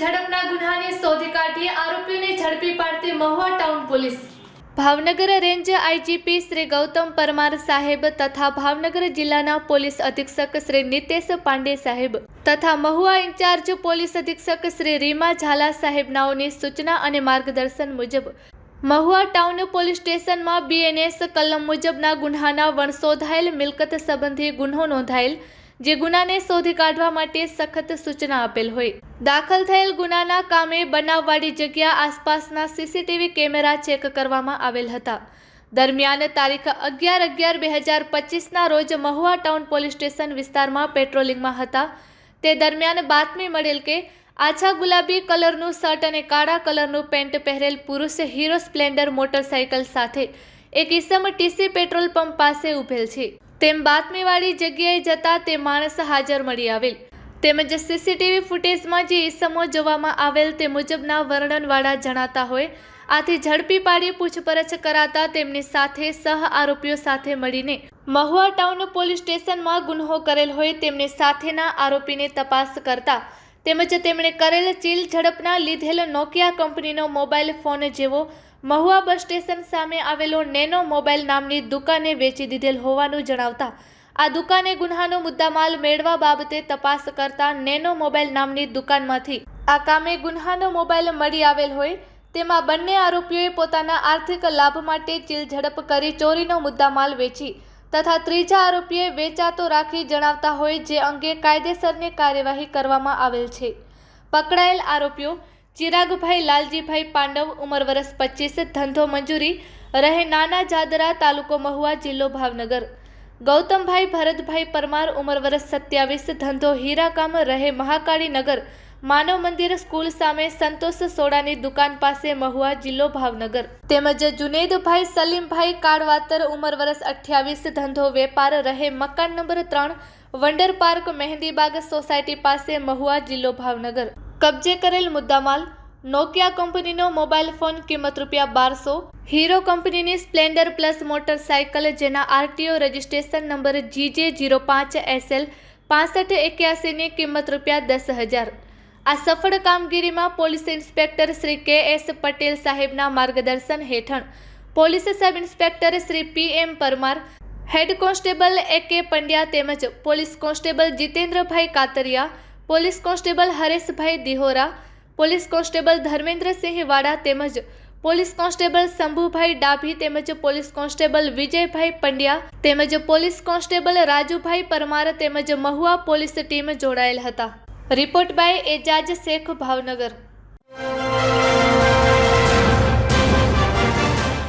ઝડપના ગુનાને શોધી કાઢી આરોપીઓને ઝડપી પાડતી Mahuva town police. Bhavnagar range IGP Shri Gautam Parmar સાહેબ તથા ભાવનગર જિલ્લાના પોલીસ અધિક્ષક શ્રી નિતેશ પાંડે સાહેબ તથા મહુવા ઇન્ચાર્જ પોલીસ અધિક્ષક શ્રી રીમા ઝાલા સાહેબનાઓની સૂચના અને માર્ગદર્શન મુજબ મહુવા ટાઉન પોલીસ સ્ટેશનમાં બીએનએસ કલમ મુજબના ગુન્હાના વણશોધાયેલ મિલકત સંબંધી ગુન્હો નોંધાયેલ, જે ગુનાને શોધી કાઢવા માટે સખત સૂચના આપેલ હોય. દાખલ થયેલ ગુનાના કામે બનાવવાળી જગ્યા આસપાસના સીસીટીવી કેમેરા ચેક કરવામાં આવેલ હતા. દરમિયાન તારીખ અગિયાર અગિયાર બે હજાર પચીસના રોજ મહુવા ટાઉન પોલીસ સ્ટેશન વિસ્તારમાં પેટ્રોલિંગમાં હતા. તે દરમિયાન બાતમી મળેલ કે, આછા ગુલાબી કલરનું શર્ટ અને કાળા કલરનું પેન્ટ પહેરેલ પુરુષ હીરો સ્પ્લેન્ડર મોટરસાયકલ સાથે એક ઈસમ ટીસી પેટ્રોલ પંપ પાસે ઊભેલ છે. તેમ બાતમીવાળી જગ્યાએ જતા તે માણસ હાજર મળી આવેલ. તેમજ સીસીટીવી ફૂટેજમાં જે ઈસમો જોવામાં આવેલ તે મુજબના વર્ણનવાળા જણાતા હોય. આથી ઝડપી પાડી પૂછપરછ કરાતા તેમની સાથે સહ આરોપીઓ સાથે મળીને મહુવા ટાઉન પોલીસ સ્ટેશનમાં ગુન્હો કરેલ હોય તેમની સાથેના આરોપીને તપાસ કરતા. તેમજ તેમણે કરેલ ચીલ ઝડપના લીધેલ નોકિયા કંપનીનો મોબાઈલ ફોન જેવો મહુવા બસ સ્ટેશન સામે આવેલો નેનો મોબાઈલ નામની દુકાને વેચી દીધેલ હોવાનું જણાવતા આ દુકાને ગુન્હાનો મુદ્દામાલ મેળવા બાબતે તપાસ કરતા નેનો મોબાઈલ નામની દુકાનમાંથી આ કામે ગુન્હાનો મોબાઈલ મળી આવેલ હોય તેમાં બંને આરોપીઓએ પોતાના આર્થિક લાભ માટે ચીલઝડપ કરી ચોરીનો મુદ્દામાલ વેચી તથા ત્રીજા આરોપીએ વેચાતો રાખી જણાવતા હોય જે અંગે કાયદેસરની કાર્યવાહી કરવામાં આવેલ છે. પકડાયેલ આરોપીઓ ચિરાગભાઈ લાલજીભાઈ પાંડવ, ઉંમર વર્ષ પચીસ, ધંધો મંજૂરી રહે નાના જાદરા તાલુકો મહુવા જિલ્લો ભાવનગર. ગૌતમભાઈ, ભરતભાઈ પરમાર ઉંમર વર્ષ સત્યાવીસ, ધંધો હીરાકામ રહે મહાકાળીનગર. માનવ મંદિર સ્કૂલ સામે સંતોષ સોડાની દુકાન પાસે મહુવા જિલ્લો ભાવનગર. તેમજ જુનેદભાઈ, સલીમભાઈ કાળવાતર ઉંમર વર્ષ અઠ્યાવીસ, ધંધો વેપાર રહે મકાન નંબર ત્રણ વંડર પાર્ક મહેંદીબાગ સોસાયટી પાસે મહુવા જિલ્લો ભાવનગર. કબજે કરેલ મુદ્દામાલ નોકિયા કંપનીનો મોબાઈલ ફોન કિંમત રૂપિયા બારસો. હીરો કંપનીની સ્પ્લેન્ડર પ્લસ મોટરસાયકલ, જેના RTO registration number GJ zero પાંચ એસએલ પાસઠ એક્યાસીની કિંમત રૂપિયા દસ હજાર. આ સફળ કામગીરીમાં પોલીસ ઇન્સ્પેક્ટર શ્રી કે એસ પટેલ સાહેબના માર્ગદર્શન હેઠળ police sub inspector Shri P M Parmar, head constable A K Pandya તેમજ police constable જીતેન્દ્રભાઈ Katariya, police constable Hareshbhai Dihora police constable Dharmendrasinh Vada તેમજ પોલીસ કોન્સ્ટેબલ શંભુભાઈ ડાભી તેમજ પોલીસ કોન્સ્ટેબલ વિજયભાઈ પંડ્યા તેમજ પોલીસ કોન્સ્ટેબલ રાજુભાઈ પરમાર તેમજ મહુવા પોલીસ ટીમ જોડાયેલ હતા. Report by Ejaz Shaikh Bhavnagar.